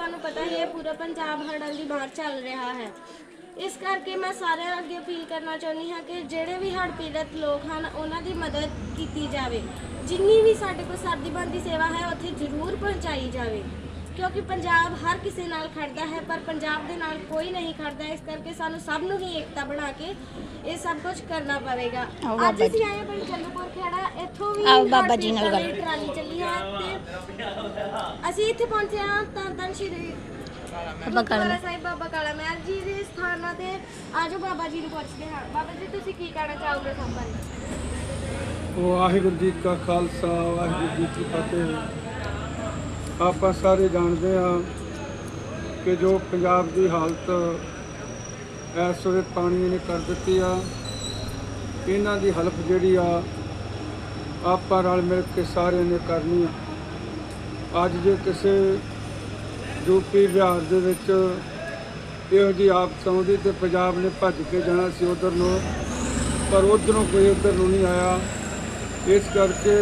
ਤੁਹਾਨੂੰ ਪਤਾ ਹੀ ਹੈ, ਪੂਰਾ ਪੰਜਾਬ ਹੜ੍ਹਾਂ ਦੀ ਮਾਰ ਚੱਲ ਰਿਹਾ ਹੈ। ਇਸ ਕਰਕੇ ਮੈਂ ਸਾਰਿਆਂ ਅੱਗੇ ਅਪੀਲ ਕਰਨਾ ਚਾਹੁੰਦੀ ਹਾਂ ਕਿ ਜਿਹੜੇ ਵੀ ਹੜ੍ਹ ਪੀੜਤ ਲੋਕ ਹਨ, ਉਹਨਾਂ ਦੀ ਮਦਦ ਕੀਤੀ ਜਾਵੇ। ਜਿੰਨੀ ਵੀ ਸਾਡੇ ਕੋਲ ਸਰਦੀ ਬੰਦੀ ਸੇਵਾ ਹੈ, ਉੱਥੇ ਜ਼ਰੂਰ ਪਹੁੰਚਾਈ ਜਾਵੇ। ਕਿਉਂਕਿ ਪੰਜਾਬ ਹਰ ਕਿਸੇ ਨਾਲ ਖੜਦਾ ਹੈ ਪਰ ਪੰਜਾਬ ਦੇ ਨਾਲ ਕੋਈ ਨਹੀਂ ਖੜਦਾ। ਇਸ ਕਰਕੇ ਸਾਨੂੰ ਸਭ ਨੂੰ ਹੀ ਏਕਤਾ ਬਣਾ ਕੇ ਇਹ ਸਭ ਕੁਝ ਕਰਨਾ ਪਵੇਗਾ। ਆਓ ਅੱਜ ਬਾਬਾ ਅਸੀਂ ਆਏ ਹਾਂ ਪਿੰਡ ਚੰਦੂਪੁਰ ਖੇੜਾ। ਇੱਥੋਂ ਵੀ ਆਓ ਬਾਬਾ ਜੀ ਨਾਲ ਗੱਲ। ਟਰਾਲੀ ਚੱਲੀ ਹੈ ਤੇ ਅਸੀਂ ਇੱਥੇ ਪਹੁੰਚੇ ਹਾਂ ਤਾਂ ਤਾਂ ਸ਼੍ਰੀ ਬਾਬਾ ਕਾਲਾ ਗੁਰਦੁਆਰਾ ਸਾਹਿਬ ਬਾਬਾ ਕਾਲਾ ਮਹਿਰ ਜੀ ਦੇ ਸਥਾਨਾਂ ਤੇ ਆਜੋ ਬਾਬਾ ਜੀ ਨੂੰ ਪੁੱਛਦੇ ਹਾਂ। ਬਾਬਾ ਜੀ ਤੁਸੀਂ ਕੀ ਕਹਿਣਾ ਚਾਹੋਗੇ ਸਭ ਬਾਰੇ? ਵਾਹਿਗੁਰੂ ਜੀ ਕਾ ਖਾਲਸਾ ਵਾਹਿਗੁਰੂ ਜੀ ਕੀ ਫਤਿਹ। ਆਪਾਂ ਸਾਰੇ ਜਾਣਦੇ ਹਾਂ ਕਿ ਜੋ ਪੰਜਾਬ ਦੀ ਹਾਲਤ ਇਸ ਵੇਲੇ ਪਾਣੀ ਨੇ ਕਰ ਦਿੱਤੀ ਆ। ਇਹਨਾਂ ਦੀ ਹਲਪ ਜਿਹੜੀ ਆ, ਆਪਾਂ ਰਲ ਮਿਲ ਕੇ ਸਾਰਿਆਂ ਨੇ ਕਰਨੀ ਆ। ਅੱਜ ਜੇ ਕਿਸੇ ਯੂਪੀ ਬਿਹਾਰ ਦੇ ਵਿੱਚ ਇਹੋ ਜਿਹੀ ਆਫਤ ਆਉਂਦੀ ਤੇ ਪੰਜਾਬ ਨੇ ਭੱਜ ਕੇ ਜਾਣਾ ਸੀ ਉਧਰ ਨੂੰ, ਪਰ ਉਧਰੋਂ ਕੋਈ ਉਧਰ ਨੂੰ ਨਹੀਂ ਆਇਆ। ਇਸ ਕਰਕੇ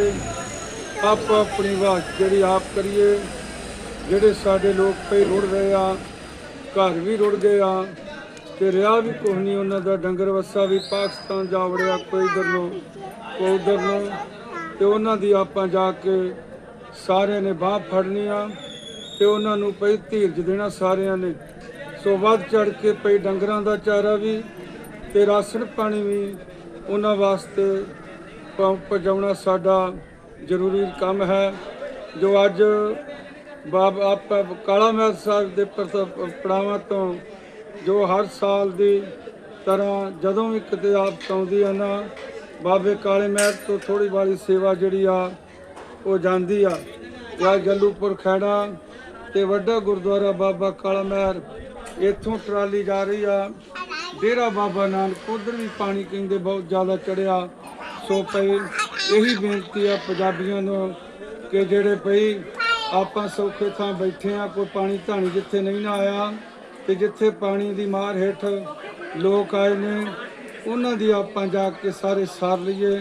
ਆਪ ਆਪਣੀ ਬਾਤ ਜਿਹੜੀ ਆਪ ਕਰੀਏ, ਜਿਹੜੇ ਸਾਡੇ ਲੋਕ ਪਈ ਰੁੜ ਰਹੇ ਆ, ਘਰ ਵੀ ਰੁੜ ਗਏ ਆ, ਤੇ ਰਿਹਾ ਵੀ ਕੁਛ ਨਹੀਂ ਉਹਨਾਂ ਦਾ, ਡੰਗਰ ਵੱਸਾ ਵੀ ਪਾਕਿਸਤਾਨ ਜਾ ਵੜਿਆ ਕੋਈ ਇਧਰ ਨੂੰ, ਕੋਈ ਉਧਰ ਨੂੰ, ਤੇ ਉਹਨਾਂ ਦੀ ਆਪਾਂ ਜਾ ਕੇ ਸਾਰਿਆਂ ਨੇ ਬਾਹ ਫੜਨੀ ਆ, ਤੇ ਉਹਨਾਂ ਨੂੰ ਪਈ ਧੀਰਜ ਦੇਣਾ ਸਾਰਿਆਂ ਨੇ। ਸੋ ਵੱਧ ਚੜ ਕੇ ਪਈ ਡੰਗਰਾਂ ਦਾ ਚਾਰਾ ਵੀ ਤੇ ਰਾਸ਼ਨ ਪਾਣੀ ਵੀ ਉਹਨਾਂ ਵਾਸਤੇ ਪਹੁੰਚਾਉਣਾ ਸਾਡਾ ਜ਼ਰੂਰੀ ਕੰਮ ਹੈ, ਜੋ ਅੱਜ ਬਾਬਾ ਆਪਾਂ ਕਾਲਾ ਮਹਿਰ ਸਾਹਿਬ ਦੇ ਪ੍ਰਤ- ਪੜਾਵਾਂ ਤੋਂ, ਜੋ ਹਰ ਸਾਲ ਦੀ ਤਰ੍ਹਾਂ ਜਦੋਂ ਵੀ ਕਿਤੇ ਆਪ ਆਉਂਦੀ ਆ ਨਾ, ਬਾਬੇ ਕਾਲੇ ਮਹਿਰ ਤੋਂ ਥੋੜੀ ਬਾਲੀ ਸੇਵਾ ਜਿਹੜੀ ਆ, ਉਹ ਜਾਂਦੀ ਆ। ਜਾਂ ਜੱਲੂਪੁਰ ਖੈੜਾ ਤੇ ਵੱਡਾ ਗੁਰਦੁਆਰਾ ਬਾਬਾ ਕਾਲਾ ਮਹਿਰ ਇੱਥੋਂ ਟਰਾਲੀ ਜਾ ਰਹੀ ਆ। ਡੇਰਾ ਬਾਬਾ ਨਾਨਕ, ਉਧਰ ਵੀ ਪਾਣੀ ਕਹਿੰਦੇ ਬਹੁਤ ਜ਼ਿਆਦਾ ਚੜਿਆ ਸੋ ਪਈ ਇਹੀ ਬੇਨਤੀ ਆ ਪੰਜਾਬੀਆਂ ਨੂੰ ਕਿ ਜਿਹੜੇ ਪਈ ਆਪਾਂ ਸੌਖੇ ਥਾਂ ਬੈਠੇ ਆ, ਕੋਈ ਪਾਣੀ ਧਾਣੀ ਜਿੱਥੇ ਨਹੀਂ ਨਾ ਆਇਆ ਤੇ ਜਿੱਥੇ ਪਾਣੀ ਦੀ ਮਾਰ ਹੇਠ ਲੋਕ ਆਏ ਨੇ, ਉਹਨਾਂ ਦੀ ਆਪਾਂ ਜਾ ਕੇ ਸਾਰੇ ਸਾਰ ਲਈਏ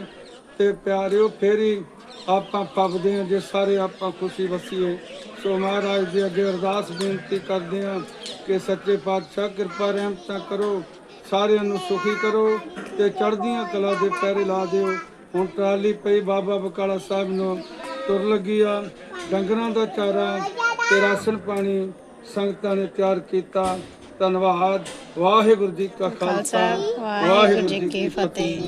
ਤੇ ਪਿਆਰਿਓ ਫੇਰੀ ਆਪਾਂ ਪੱਕਦੇ ਹਾਂ ਜੇ ਸਾਰੇ ਆਪਾਂ ਖੁਸ਼ੀ ਵਸੀਏ। ਸੋ ਮਹਾਰਾਜ ਦੇ ਅੱਗੇ ਅਰਦਾਸ ਬੇਨਤੀ ਕਰਦੇ ਹਾਂ ਕਿ ਸੱਚੇ ਪਾਤਸ਼ਾਹ ਕਿਰਪਾ ਰਹਿਮਤਾਂ ਕਰੋ, ਸਾਰਿਆਂ ਨੂੰ ਸੁਖੀ ਕਰੋ ਤੇ ਚੜ੍ਹਦੀਆਂ ਕਲਾ ਦੇ ਪੈਰੇ ਲਾ ਦਿਓ। ਹੁਣ ਟਰਾਲੀ ਪਈ ਬਾਬਾ ਬਕਾਲਾ ਸਾਹਿਬ ਨੂੰ। ਤੁਰ ਲੱਗੀ ਆ। ਡੰਗਰਾਂ ਦਾ ਚਾਰਾ ਤੇ ਰਾਸ਼ਨ ਪਾਣੀ ਸੰਗਤਾਂ ਨੇ ਤਿਆਰ ਕੀਤਾ। ਧੰਨਵਾਦ। ਵਾਹਿਗੁਰੂ ਜੀ ਕਾ ਖਾਲਸਾ। ਵਾਹਿਗੁਰੂ ਜੀ ਕੀ ਫਤਿਹ।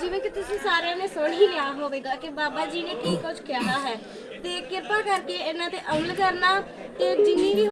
ਜਿਵੇਂ ਕਿ ਤੁਸੀਂ ਸਾਰਿਆਂ ਨੇ ਸੁਣ ਹੀ ਲਿਆ ਹੋਵੇਗਾ ਕਿ ਬਾਬਾ ਜੀ ਨੇ ਕੀ ਕੁਝ ਕਿਹਾ ਹੈ। ਤੇ ਕਿਰਪਾ ਕਰਕੇ ਇਹਨਾਂ ਤੇ ਅਮਲ ਕਰਨਾ ਤੇ ਜਿੰਨੀ ਵੀ